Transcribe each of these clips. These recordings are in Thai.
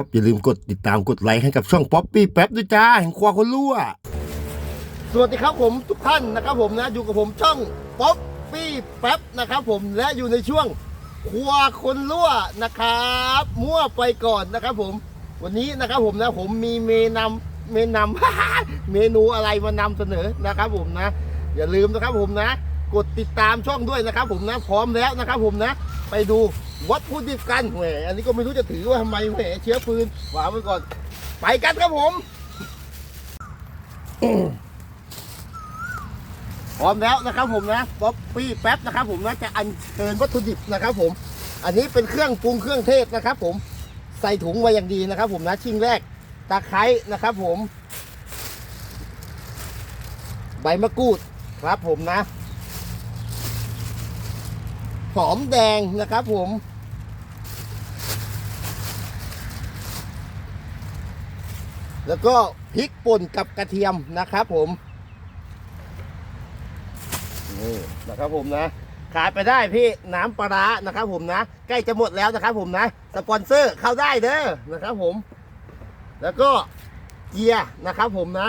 ครับอย่าลืมกดติดตามกดไลค์ให้กับช่องป๊อปปี้แป๊บด้วยจ้าแห่งควาคนรั่ว สวัสดีครับผมทุกท่านนะครับผมนะอยู่กับผมช่องป๊อปปี้แป๊บนะครับผมและอยู่ในช่วงครัวคนรั่วนะครับ มั่วไปก่อนนะครับผม วันนี้นะครับผมนะผมมีเมนำเมนำเมนูอะไรมานำเสนอนะครับผมนะ อย่าลืมนะครับผมนะ กดติดตามช่องด้วยนะครับผมนะพร้อมแล้วนะครับผมนะ ไปดู วัตถุดิบกันแหมอันนี้ก็ไม่รู้จะถือว่าทำไมแหมเชื้อปืนวางไว้ก่อน ไปกันครับผม พร้อมแล้วนะครับผมนะป๊อปปี้แป๊บนะครับ ผมนะจะอัญเชิญวัตถุดิบนะครับ ผม อันนี้เป็นเครื่องปรุงเครื่องเทศนะครับ ผมใส่ถุงไว้อย่างดีนะครับ ผมนะชิ้นแรกตะไคร้นะครับ ผม ใบมะกรูดครับ ผมนะหอมแดงนะครับผม แล้วก็พริกป่นกับกระเทียมนะครับผมนี่นะครับผมนะ ขายไปได้พี่น้ำปลานะครับผมนะ ใกล้จะหมดแล้วนะครับผมนะ สปอนเซอร์เข้าได้เด้อนะครับผม แล้วก็เกียร์นะครับผมนะ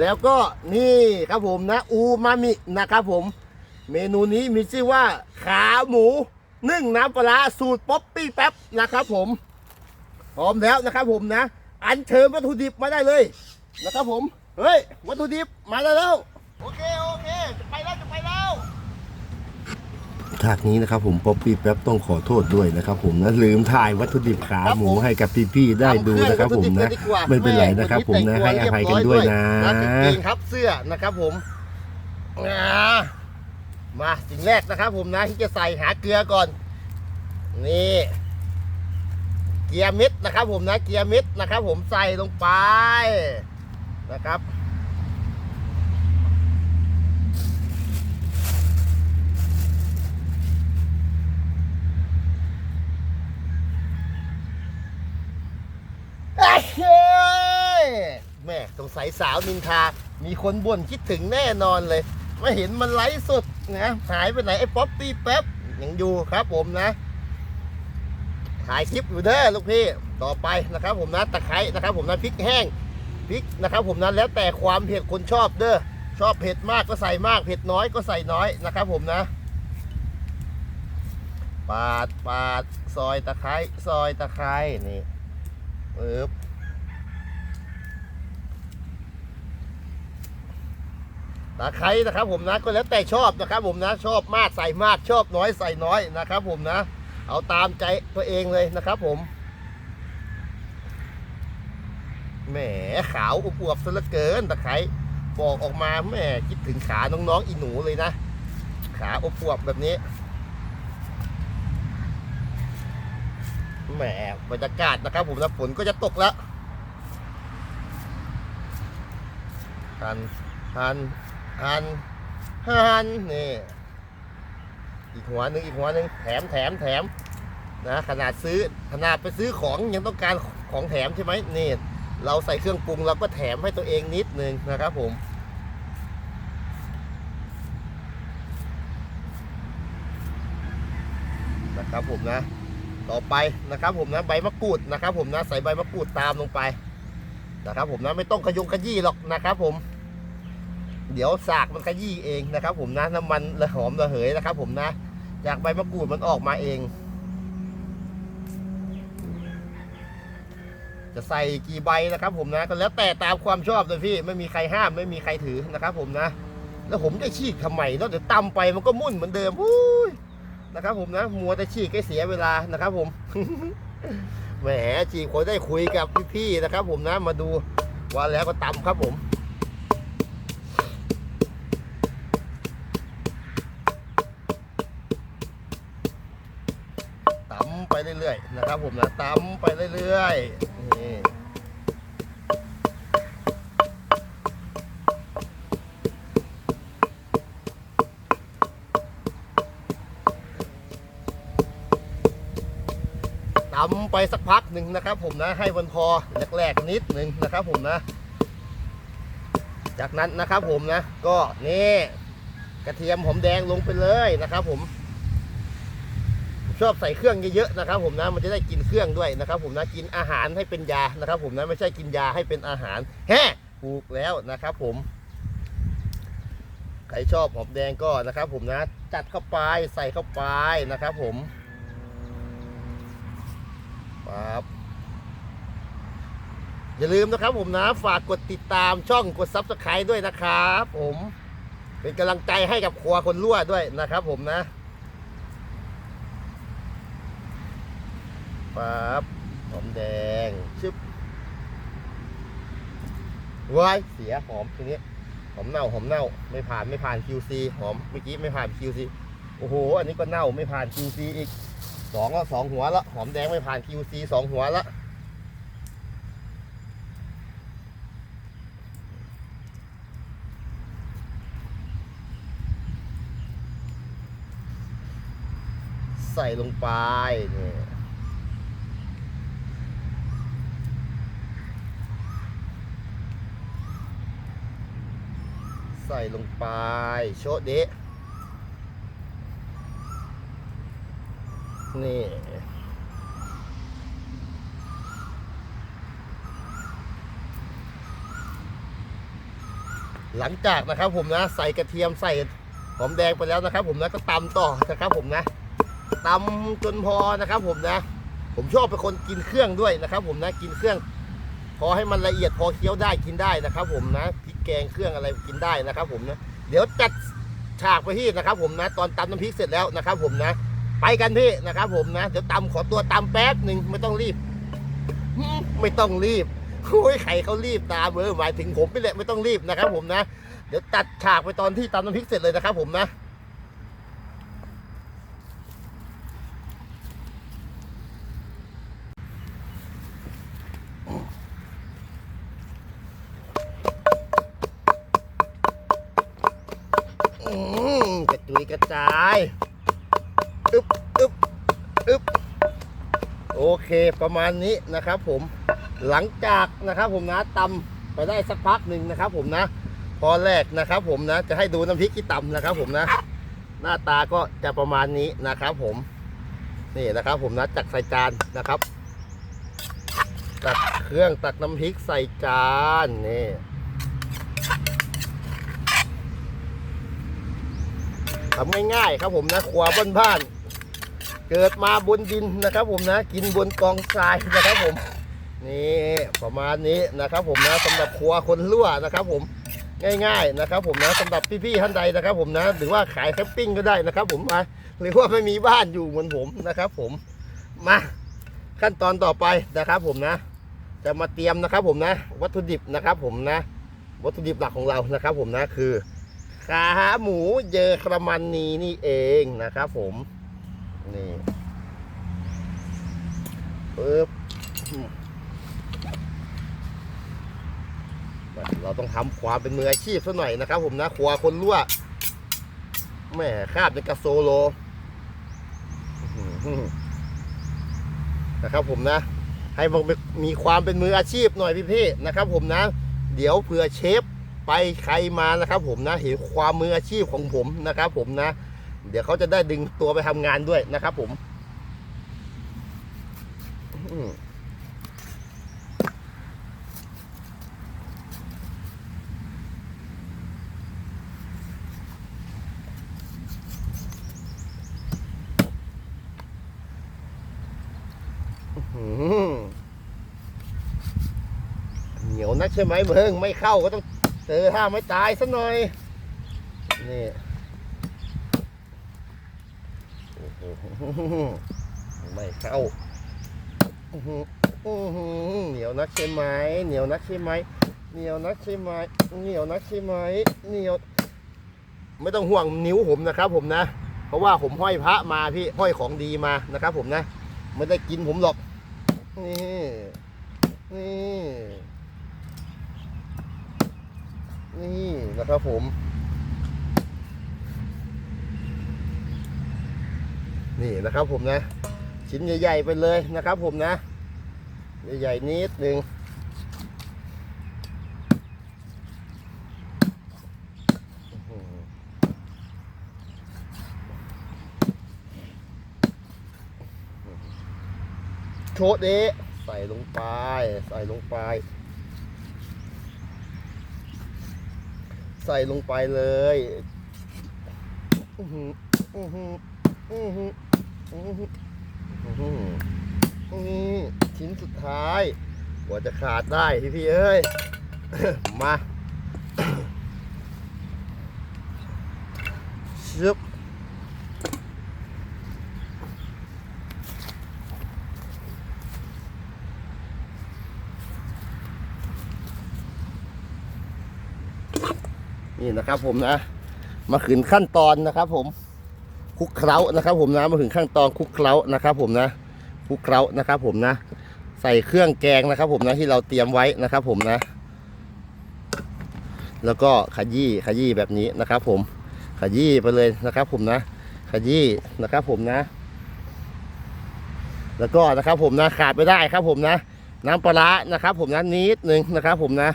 แล้วก็นี่ครับผมนะ อูมามินะครับผม เมนูนี้มีชื่อว่าขาหมูนึ่งน้ำปลาร้าสูตรป๊อปปี้แป๊บนะครับผม พร้อมแล้วนะครับผมนะ อันเชิญวัตถุดิบมาได้เลยนะครับผม เฮ้ย วัตถุดิบมาได้แล้ว โอเค โอเค จะไปแล้ว จะไปแล้วฉากนี้นะครับผมป๊อปปี้แป๊บต้องขอโทษด้วยนะครับผมนะลืมถ่ายวัตถุดิบขาหมูให้กับพี่ๆได้ดูนะครับผมนะ ไม่เป็นไรนะครับผมนะให้อภัยกันด้วยนะกางเกงครับเสื้อนะครับผมอ่ามาสิ่งแรกนะครับผมนะที่จะใส่หาเกลือก่อน นี่ เกียร์ม็ดนะครับ ผมนะเกียร์ม็ดนะครับ ผมใส่ลงไปนะครับแม่สงสัยสาวนินทา มีคนบ่นคิดถึงแน่นอนเลย ไม่เห็นมันไลฟ์สดนะหายไปไหนไอ้ป๊อปปี้แป๊บยังอยู่ครับผมนะ ถ่ายคลิปอยู่เด้อลูกพี่ต่อไปนะครับผมนะตะไคร้นะครับผมนะพริกแห้งพริกนะครับผมนะแล้วแต่ความเผ็ดคนชอบเด้อชอบเผ็ดมากก็ใส่มากเผ็ดน้อยก็ใส่น้อยนะครับผมนะ ปาดปาดซอยตะไคร้ซอยตะไคร้นี่ปึ๊บตะไคร้นะครับผมนะก็แล้วแต่ชอบนะครับผมนะชอบมากใส่มากชอบน้อยใส่น้อยนะครับผมนะ เอาตามใจตัวเองเลยนะครับผม แหมขาวอวบๆซะเหลือเกินตะไคร้บอกออกมาแหมคิดถึงขาน้องๆอีหนูเลยนะ ขาอวบๆแบบนี้แหมบรรยากาศนะครับผมนะฝนก็จะตกแล้วหันหันหันหันนี่ อีกหัวหนึ่งอีกหัวหนึ่งแถมแถมแถมนะขนาดซื้อขนาดไปซื้อของยังต้องการของแถมใช่ไหมนี่ เราใส่เครื่องปรุงเราก็แถมให้ตัวเองนิดนึงนะครับผมนะครับผมนะ ต่อไปนะครับผมนะใบมะกรูดนะครับ ผมนะใส่ใบมะกรูดตามลงไปนะครับผมนะไม่ต้องขยุงขยี้หรอกนะครับผม เดี๋ยวสากมันขยี้เองนะครับ ผมนะน้ำมันระหอมระเหยนะครับ ผมนะ จากใบมะกรูดมันออกมาเอง จะใส่กี่ใบนะครับ ผมนะก็แล้วแต่ตามความชอบเลยพี่ไม่มีใครห้ามไม่มีใครถือนะครับ ผมนะ แล้วผมจะฉีกทำไมแล้วเดี๋ยวตำไปมันก็มุ่นเหมือนเดิมอุ้ยนะครับ ผมนะมัวแต่ฉีกให้เสียเวลานะครับ ผมแหมฉีกคนได้คุยกับพี่ๆนะครับ ผมนะมาดูว่าแล้วก็ตำครับผม ไปเรื่อยๆนะครับผมนะตำไปเรื่อยๆนี่ตำไปสักพักหนึ่งนะครับ ผมนะให้มันพอแรกๆนิดหนึ่งนะครับ ผมนะ จากนั้นนะครับผมนะ ก็นี่กระเทียมหอมแดงลงไปเลยนะครับ ผม ชอบใส่เครื่องเยอะๆนะครับ ผมนะมันจะได้กินเครื่องด้วยนะครับ ผมนะกินอาหารให้เป็นยานะครับ ผมนะไม่ใช่กินยาให้เป็นอาหารแฮ่ถูกแล้วนะครับผมใครชอบหอมแดงก็นะครับ ผมนะจัดเข้าไปใส่เข้าไปนะครับ ผมปั๊บอย่าลืมนะครับผมนะฝากกดติดตามช่องกดซับสไครต์ด้วยนะครับ ผมเป็นกำลังใจให้กับครัวคนรั่วด้วยนะครับ ผมนะ ปั๊บหอมแดงชึบวายเสียหอมทีนี้หอมเน่าหอมเน่าไม่ผ่านไม่ผ่าน QC หอมเมื่อกี้ไม่ผ่าน QC โอ้โห อันนี้ก็เน่าไม่ผ่าน QC อีกสองละสองหัวละหอมแดงไม่ผ่าน QC สองหัวละใส่ลงไปนี่ใส่ลงไป โชะเดะนี่ หลังจากนะครับผมนะ ใส่กระเทียมใส่หอมแดงไปแล้วนะครับผมนะก็ตำต่อนะครับผมนะตำจนพอนะครับผมนะ ผมชอบเป็นคนกินเครื่องด้วยนะครับผมนะกินเครื่อง พอให้มันละเอียดพอเคี้ยวได้กินได้นะครับผมนะ แกงเครื่องอะไรกินได้นะครับ ผมนะเดี๋ยวจัดฉากไปที่นะครับ ผมนะ ตอนตำน้ำพริกเสร็จแล้วนะครับ ผมนะ ไปกันพี่นะครับ ผมนะเดี๋ยวตำขอตัวตำแป๊บหนึ่งไม่ต้องรีบไม่ต้องรีบโอ้ยใครเขารีบตามเออหมายถึงผมไปแหละไม่ต้องรีบนะครับ ผมนะเดี๋ยวตัดฉากไปตอนที่ตำน้ำพริกเสร็จเลยนะครับ ผมนะ มกระจุยกระจายอึบอึบอึบโอเคประมาณนี้นะครับ ผมหลังจากนะครับ ผมนะตำไปได้สักพักหนึ่งนะครับ ผมนะ พอแรกนะครับ ผมนะ จะให้ดูน้ำพริกที่ตำนะครับ ผมนะ หน้าตาก็จะประมาณนี้นะครับ ผมนี่นะครับ ผมนะจักใส่จานนะครับตักเครื่องตักน้ำพริกใส่จานนี่ ทำง่ายๆครับผมนะครัวบ้านๆเกิดมาบนดินนะครับ ผมนะ กินบนกองทรายนะครับผมนี่ประมาณนี้นะครับ ผมนะสำหรับครัวคนรั่วนะครับ ผมง่ายๆนะครับ ผมนะสำหรับพี่ๆท่านใดนะครับ ผมนะหรือว่าขายแคมปิ้งก็ได้นะครับ ผมมาหรือว่าไม่มีบ้านอยู่เหมือนผมนะครับ ผมมาขั้นตอนต่อไปนะครับ ผมนะ จะมาเตรียมนะครับ ผมนะ วัตถุดิบนะครับ ผมนะ วัตถุดิบหลักของเรานะครับ ผมนะคือ ขาหมูเยอรมนีนี่เองนะครับผม นี่ปึ๊บเราต้องทำความเป็นมืออาชีพซะหน่อยนะครับผมนะครัวคนรั่วแม่คาบในกระโซโลนะครับผมนะ ให้มันมีความเป็นมืออาชีพหน่อยพี่ๆนะครับผมนะ เดี๋ยวเผื่อเชฟ ไปใครมานะครับ ผมนะเห็นความมืออาชีพของผมนะครับ ผมนะ เดี๋ยวเขาจะได้ดึงตัวไปทำงานด้วยนะครับ ผมเหนียวนักใช่ไหมเบิงไม่เข้าก็ต้อง เจอถ้าไม่ตายซะหน่อย นี่ไม่เข้าเหนียวนักใช่ไหม เหนียวนักใช่ไหม เหนียวนักใช่ไหม เหนียวนักใช่ไหม เหนียว ไม่ต้องห่วงนิ้วผมนะครับ ผมนะ เพราะว่าผมห้อยพระมาพี่ ห้อยของดีมานะครับ ผมนะ ไม่ได้กินผมหรอก นี่ นี่ นี่นะครับผมนี่นะครับผมนะ ชิ้นใหญ่ๆไปเลยนะครับผมนะ ใหญ่ๆนิดนึงโชดเดะใส่ลงไป ใส่ลงไป ใส่ลงไปเลยอือหืออือหืออือหืออือหืออือหือนี่ชิ้นสุดท้ายกว่าจะขาดได้พี่พี่ๆเอ้ย มาชึบ นี่นะครับ ผมนะ มาถึงขั้นตอนนะครับ ผมคุกเคล้านะครับ ผมนะมาถึงขั้นตอนคุกเคล้านะครับ ผมนะคุกเคล้านะครับ ผมนะ ใส่เครื่องแกงนะครับ ผมนะที่เราเตรียมไว้นะครับ ผมนะ แล้วก็ขยี้ขยี้แบบนี้นะครับ ผมขยี้ไปเลยนะครับ ผมนะ ขยี้นะครับ ผมนะ แล้วก็นะครับ ผมนะขาดไม่ได้ครับ ผมนะ น้ำปลาร้านะครับ ผมนะนิดนึงนะครับ ผมนะ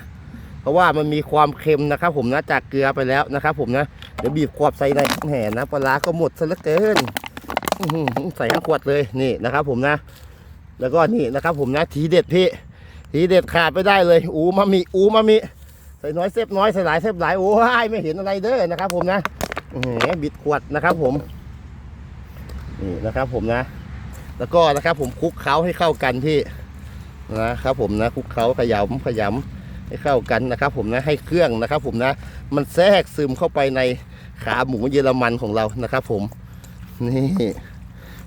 เพราะว่ามันมีความเค็มนะครับ ผมนะจากเกลือไปแล้วนะครับ ผมนะเดี๋ยวบีบขวดใส่ในแห่นะปลาก็หมดซะเหลือเกินใส่ทั้งขวดเลยนี่นะครับ ผมนะ แล้วก็นี่นะครับ ผมนะทีเด็ดพี่ ทีเด็ดขาดไม่ได้เลย อูมามิอูมามิใส่น้อยเซฟน้อยใส่หลายเซฟหลายโอ้ยไม่เห็นอะไรเด้อนะครับ ผมนะอื้อหือบิดขวดนะครับ ผมนี่นะครับผมนะ แล้วก็นะครับผมคลุกเคล้าให้เข้ากันพี่นะครับผมนะคลุกเคล้าขยำขยำ ให้เข้ากันนะครับ ผมนะให้เครื่องนะครับ ผมนะ มันแทรกซึมเข้าไปในขาหมูเยอรมันของเรานะครับ ผมนี่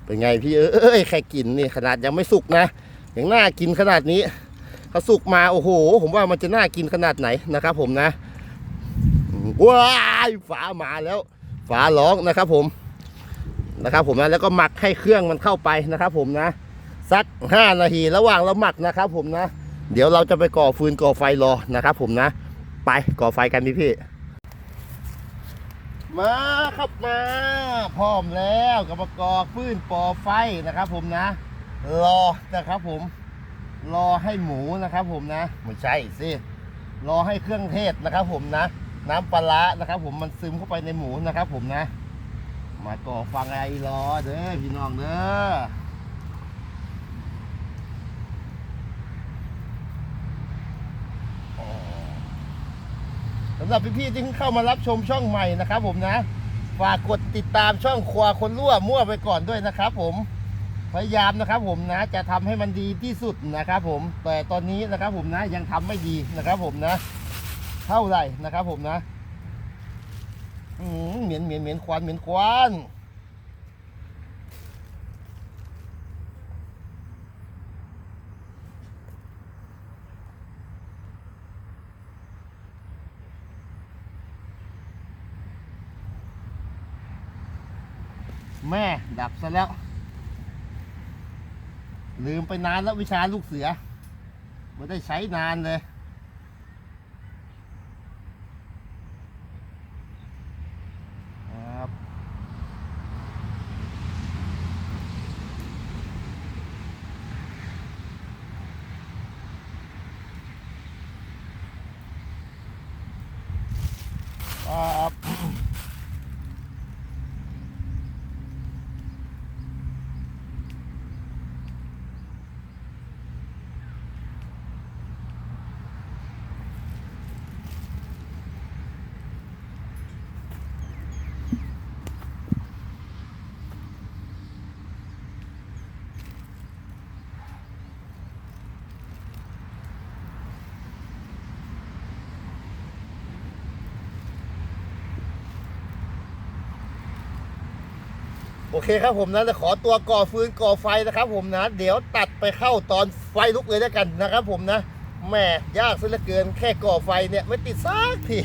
เป็นไงพี่เอ้ยแค่กินนี่ขนาดยังไม่สุกนะยังน่ากินขนาดนี้เขาสุกมาโอ้โห ผมว่ามันจะน่ากินขนาดไหนนะครับ ผมนะว้ายฝามาแล้ว ฝาร้องนะครับ ผมนะครับ ผมนะแล้วก็หมักให้เครื่องมันเข้าไปนะครับ ผมนะสักห้านาทีระหว่างเราหมักนะครับ ผมนะ เดี๋ยวเราจะไปก่อฟืนก่อไฟรอนะครับ ผมนะ ไปก่อไฟกันพี่พี่มาครับมาพร้อมแล้วกับก่อฟืนก่อไฟนะครับ ผมนะ รอนะครับ ผมรอให้หมูนะครับ ผมนะไม่ใช่สิรอให้เครื่องเทศนะครับ ผมนะ น้ำปลาร้านะครับ ผมมันซึมเข้าไปในหมูนะครับ ผมนะ มาก่อฟังไอรอเด้อพี่น้องเด้อ สำหรับพี่ๆที่เพิ่งเข้ามารับชมช่องใหม่นะครับผมนะ ฝากกดติดตามช่องครัวคนรั่วมั่วไปก่อนด้วยนะครับผม พยายามนะครับผมนะ จะทำให้มันดีที่สุดนะครับผม แต่ตอนนี้นะครับผมนะยังทำไม่ดีนะครับผมนะ เท่าไหร่นะครับผมนะเหม็นเหม็นเหม็นควันเหม็นควัน แม่ดับซะแล้ว ลืมไปนานแล้ววิชาลูกเสือไม่ได้ใช้นานเลย ครับครับ โอเคครับผมนะจะขอตัวก่อฟืนก่อไฟนะครับ ผมนะ เดี๋ยวตัดไปเข้าตอนไฟลุกเลยแล้วกันนะครับ ผมนะแหม่ยากซะเหลือเกินแค่ก่อไฟเนี่ยไม่ติดซักที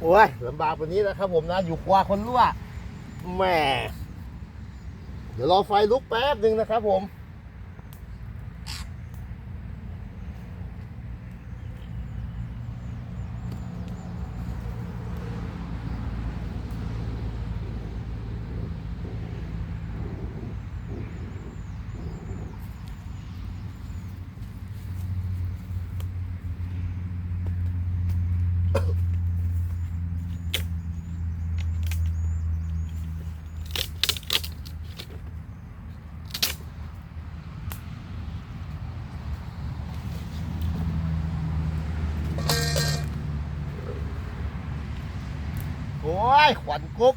โอ้ยลำบากวันนี้นะครับผมนะอยู่กว่าคนรั่วแหมเดี๋ยวรอไฟลุกแป๊บหนึ่งนะครับผม โอ้ยขวัญกุ๊บ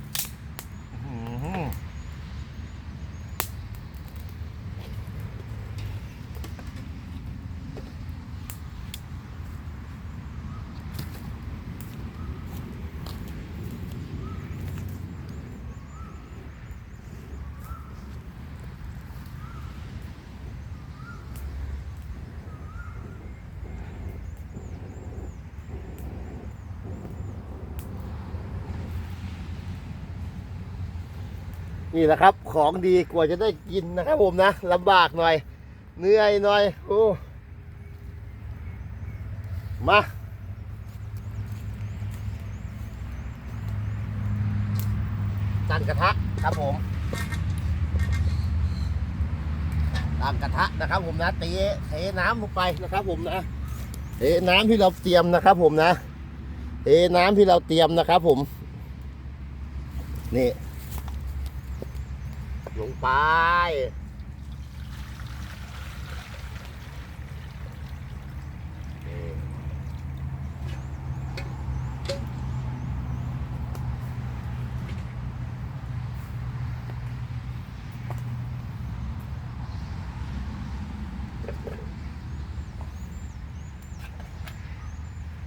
นี่แหละครับ ของดีกว่าจะได้กินนะครับผมนะลำบากหน่อยเหนื่อยหน่อยโอ้มาตั้งกระทะครับผมตั้งกระทะนะครับผมนะเทเทน้ำลงไปนะครับผมนะเทน้ำที่เราเตรียมนะครับผมนะเทน้ำที่เราเตรียมนะครับผมนี่ ลงไป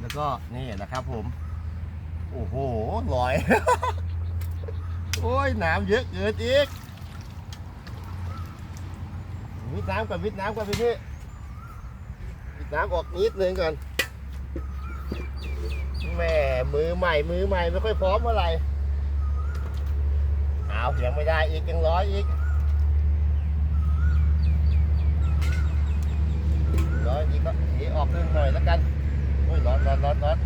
แล้วก็นี่นะครับผม โอ้โหลอย โอ้ยน้ำเยอะเกินอีก วิดน้ำก่อนวิดน้ำก่อนพี่พี่วิดน้ำออกนิดนึงก่อนแม่มือใหม่มือใหม่ไม่ค่อยพร้อมเมื่อไหร่เอายังไม่ได้อีกยังร้อยอีกร้อยอีกก็เทออกเรื่องหน่อยแล้วกันโอ้ยร้อนร้อนร้อนร้อน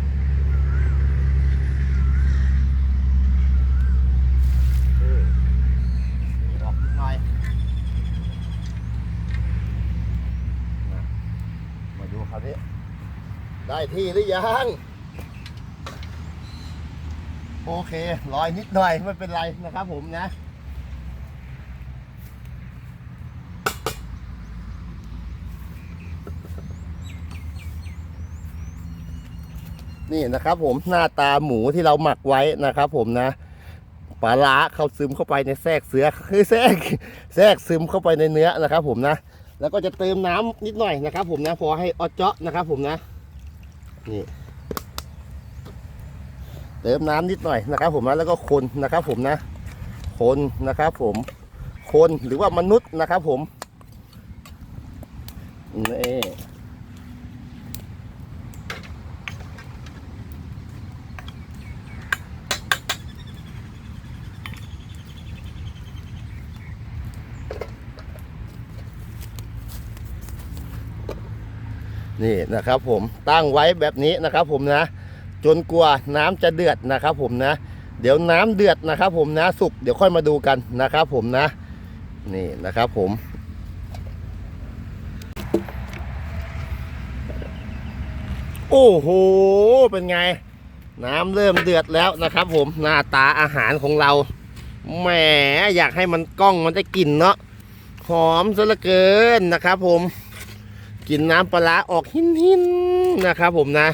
ออกหน่อย มาดู ครับพี่ได้ที่หรือยังโอเคลอยนิดหน่อยไม่เป็นไรนะครับผมนะนี่นะครับผมหน้าตาหมูที่เราหมักไว้นะครับผมนะปลาร้าเข้าซึมเข้าไปในแทรกเสือคือแทรกแทรกซึมเข้าไปในเนื้อนะครับผมนะ แล้วก็จะเติมน้ำนิดหน่อยนะครับ ผมนะพอให้ออเจาะนะครับ ผมนะนี่เติมน้ำนิดหน่อยนะครับ ผมนะแล้วก็คนนะครับ ผมนะ คนนะครับ ผมคนหรือว่ามนุษย์นะครับ ผมนี่ นี่นะครับผมตั้งไว้แบบนี้นะครับผมนะ จนกว่าน้ำจะเดือดนะครับผมนะ เดี๋ยวน้ำเดือดนะครับผมนะสุกเดี๋ยวค่อยมาดูกันนะครับผมนะ นี่นะครับผมโอ้โห เป็นไง น้ำเริ่มเดือดแล้วนะครับ ผมหน้าตาอาหารของเราแหมอยากให้มันกล้องมันได้กลิ่นเนาะหอมซะเหลือเกินนะครับ ผม กินน้ำปลาออกหินหินนะครับผมนะ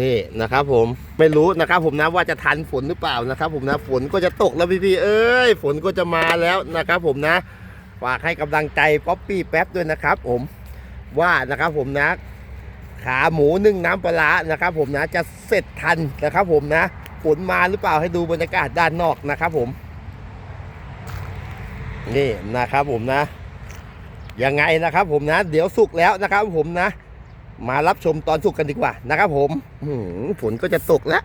นี่นะครับผมไม่รู้นะครับผมนะว่าจะทันฝนหรือเปล่านะครับผมนะฝนก็จะตกแล้วพี่ๆเอ้ยฝนก็จะมาแล้วนะครับผมนะฝากให้กำลังใจป๊อปปี้แป๊บด้วยนะครับ ผมว่านะครับผมนะ ขาหมูนึ่งน้ำปลานะครับ ผมนะจะเสร็จทันนะครับ ผมนะฝนมาหรือเปล่าให้ดูบรรยากาศด้านนอกนะครับ ผม นี่นะครับผมนะ ยังไงนะครับ ผมนะ เดี๋ยวสุกแล้วนะครับ ผมนะ มารับชมตอนสุกกันดีกว่านะครับ ผมฝนก็จะตกแล้ว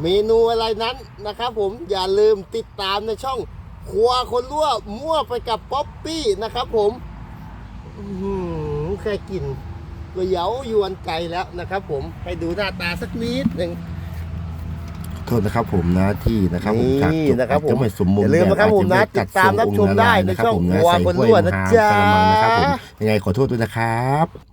เมนูอะไรนั้นนะครับผมอย่าลืมติดตามในช่องครัวคนรั่วมั่วไปกับป๊อปปี้นะครับผมแค่กลิ่น ก็เหยายวนใจแล้วนะครับ ผมให้ดูหน้าตาสักนิดหนึ่งโทษนะครับผมนะที่นะครับผมนี่จากจุดนะครับผมจะไม่สมบูรณ์อย่าลืมนะครับผมนะอาจจติดตามรับชมได้ในช่องจัดทรงครัวคนรั่วนะใส่จ๊ะถ้วยหางกะละมังนะครับผมยังไงขอโทษด้วยนะครับ